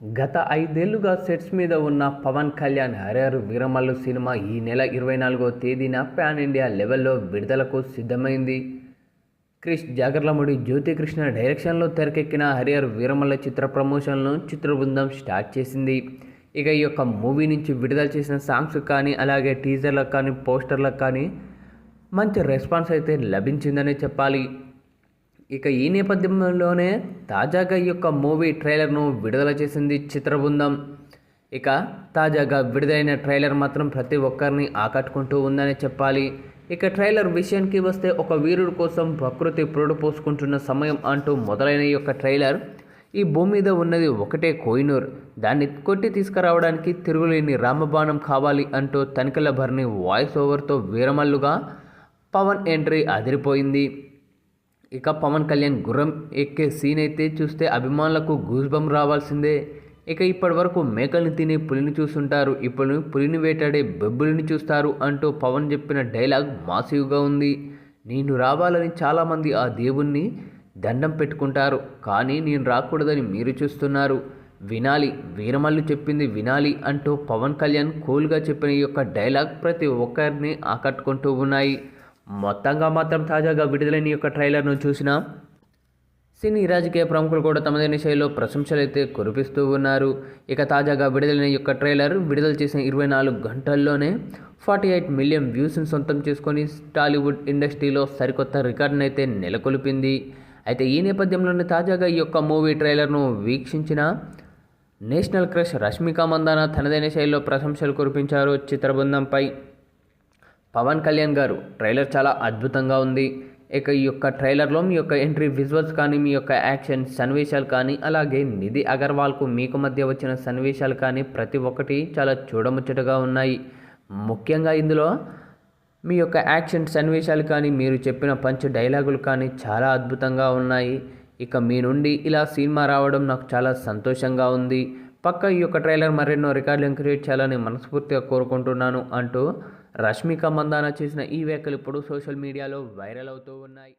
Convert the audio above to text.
గత ఐదేళ్ళుగా సెట్స్ మీద ఉన్న పవన్ కళ్యాణ్ హరిహర్ వీరమల్లు సినిమా ఈ నెల ఇరవై నాలుగో తేదీన పాన్ ఇండియా లెవెల్లో విడుదలకు సిద్ధమైంది. క్రిష్ జాగర్లముడి జ్యోతికృష్ణ డైరెక్షన్లో తెరకెక్కిన హరిహర్ వీరమల్ల చిత్ర ప్రమోషన్లను చిత్ర బృందం స్టార్ట్ చేసింది. ఇక ఈ యొక్క మూవీ నుంచి విడుదల చేసిన సాంగ్స్ కానీ అలాగే టీజర్లకు కానీ పోస్టర్లకు కానీ మంచి రెస్పాన్స్ అయితే లభించిందనే చెప్పాలి. ఇక ఈ నేపథ్యంలోనే తాజాగా ఈ యొక్క మూవీ ట్రైలర్ను విడుదల చేసింది చిత్రబృందం. ఇక తాజాగా విడుదలైన ట్రైలర్ మాత్రం ప్రతి ఒక్కరిని ఆకట్టుకుంటూ ఉందని చెప్పాలి. ఇక ట్రైలర్ విషయానికి వస్తే ఒక వీరుడు కోసం ప్రకృతి పురుడు పోసుకుంటున్న సమయం అంటూ మొదలైన ఈ యొక్క ట్రైలర్ ఈ భూమి మీద ఉన్నది ఒకటే కోహినూర్ దాన్ని కొట్టి తీసుకురావడానికి తిరుగులేని రామబాణం కావాలి అంటూ తనికల భరణి వాయిస్ ఓవర్తో వీరమల్లుగా పవన్ ఎంట్రీ అదిరిపోయింది. ఇక పవన్ కళ్యాణ్ గుర్రం ఎక్కే సీన్ అయితే చూస్తే అభిమానులకు గూస్బం రావాల్సిందే. ఇక ఇప్పటి వరకు మేకల్ని తినే పులిని చూస్తుంటారు. ఇప్పుడు పులిని వేటాడే బెబ్బులిని చూస్తారు అంటూ పవన్ చెప్పిన డైలాగ్ మాసివ్గా ఉంది. నేను రావాలని చాలామంది ఆ దేవుణ్ణి దండం పెట్టుకుంటారు. కానీ నేను రాకూడదని మీరు చూస్తున్నారు. వినాలి వీరమల్లు చెప్పింది వినాలి అంటూ పవన్ కళ్యాణ్ కూల్గా చెప్పిన ఈ యొక్క డైలాగ్ ప్రతి ఒక్కరిని ఆకట్టుకుంటూ ఉన్నాయి. మొత్తంగా మాత్రం తాజాగా విడుదలైన యొక్క ట్రైలర్ను చూసిన సినీ రాజకీయ ప్రముఖులు కూడా తమదైన శైలిలో ప్రశంసలు అయితే కురిపిస్తూ ఉన్నారు. ఇక తాజాగా విడుదలైన యొక్క ట్రైలర్ విడుదల చేసిన ఇరవై నాలుగు గంటల్లోనే ఫార్టీ ఎయిట్ మిలియన్ వ్యూస్ని సొంతం చేసుకొని టాలీవుడ్ ఇండస్ట్రీలో సరికొత్త రికార్డును అయితే నెలకొల్పింది. అయితే ఈ నేపథ్యంలోనే తాజాగా ఈ యొక్క మూవీ ట్రైలర్ను వీక్షించిన నేషనల్ క్రష్ రష్మిక మందాన తనదైన శైలిలో ప్రశంసలు కురిపించారు చిత్రబృందంపై. పవన్ కళ్యాణ్ గారు ట్రైలర్ చాలా అద్భుతంగా ఉంది. ఇక ఈ యొక్క ట్రైలర్లో మీ యొక్క ఎంట్రీ విజువల్స్ కానీ మీ యొక్క యాక్షన్ సన్నివేశాలు కానీ అలాగే నిధి అగర్వాల్కు మీకు మధ్య వచ్చిన సన్నివేశాలు కానీ ప్రతి ఒక్కటి చాలా చూడముచ్చటగా ఉన్నాయి. ముఖ్యంగా ఇందులో మీ యొక్క యాక్షన్ సన్నివేశాలు కానీ మీరు చెప్పిన పంచ్ డైలాగులు కానీ చాలా అద్భుతంగా ఉన్నాయి. ఇక మీ నుండి ఇలా సినిమా రావడం నాకు చాలా సంతోషంగా ఉంది. పక్క ఈ యొక్క ట్రైలర్ మరెన్నో రికార్డులను క్రియేట్ చేయాలని మనస్ఫూర్తిగా కోరుకుంటున్నాను అంటూ రష్మిక మందాన చేసిన ఈ వ్యాఖ్యలు ఇప్పుడు సోషల్ మీడియాలో వైరల్ అవుతూ ఉన్నాయి.